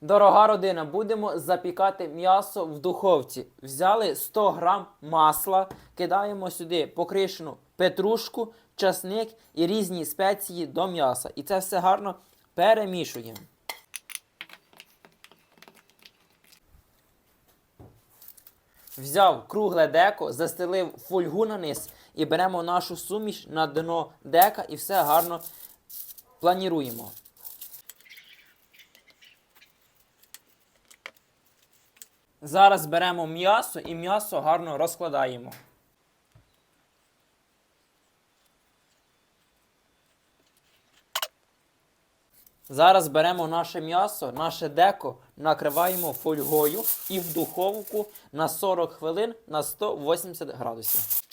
Дорога родина, будемо запікати м'ясо в духовці. Взяли 100 грам масла, кидаємо сюди покришену петрушку, часник і різні спеції до м'яса. І це все гарно перемішуємо. Взяв кругле деко, застелив фольгу на низ і беремо нашу суміш на дно дека і все гарно планіруємо. Зараз беремо м'ясо і м'ясо гарно розкладаємо. Зараз беремо наше м'ясо, наше деко, накриваємо фольгою і в духовку на 40 хвилин на 180 градусів.